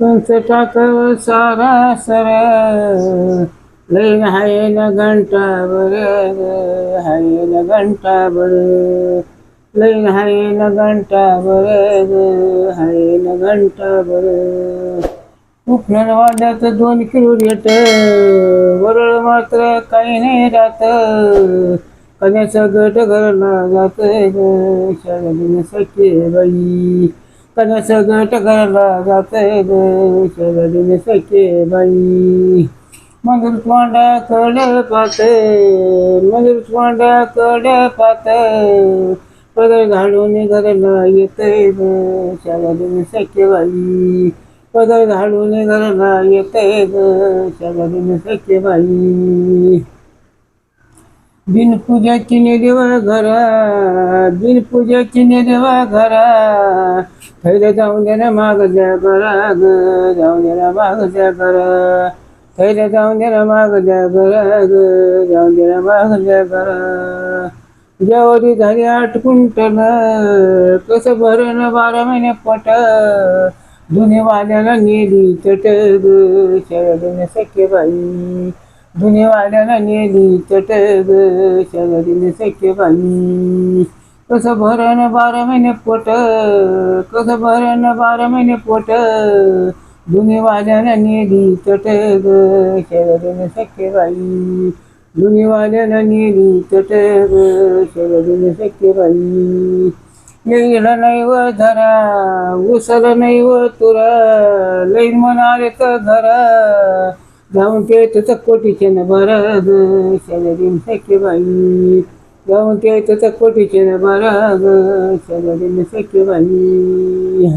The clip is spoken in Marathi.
कंस टाकव सारा सर लईन हाय न घंटा बर हाय न घंटा बर लईन हाय न घंटा बर हाय न घंटा बर उपनर वाड्यात दोन किलो येत वरळ मात्र काही नाही राहत. कण्याचं गट घरला जात ग शाळेने सखे बाई. पण सगळं घरला जाते ग शाळेने बाई। मधुर तोंडा कडे पात मधुर तोंडा कडे पात पदर घालून घरला येते ग शाळेने सखे बाई। पदर घालून घरला येते ग शाळेने सखे बाई। बिन पूजाची ने देवा घरा बिन पूजाची ने देवा घरा. थैले जाऊन दे ना माग द्या घरा ग जाऊन दे ना माग द्या घरा. थैले जाऊन दे ना माग द्या घरा ग जाऊन दे ना माग द्या घरा. जेवढी झाली आठ कुंटल कसं भरण बारा महिने पट. धुने वाल्याला नेली चट ग शरदने सख्य बाई. दुनियावाल्याला नेली चट शगरीने सख्य बाई कसं भरण बारा महिने पोट कसं भरण बारा महिने पोट दुनियावाल्याला नेली चट शगरीने सख्य बाई दुनियावाल्याला नेली चट शगरीने सख्य बाई येईल नाही व धरा उसला नाही व तुरा लईन म्हणाले तर घरा जाऊन ते त्याचं कोटीचे न बरं ग सखे बाई. जाऊन ते त्याचं कोटीचे न बरं ग सखे बाई.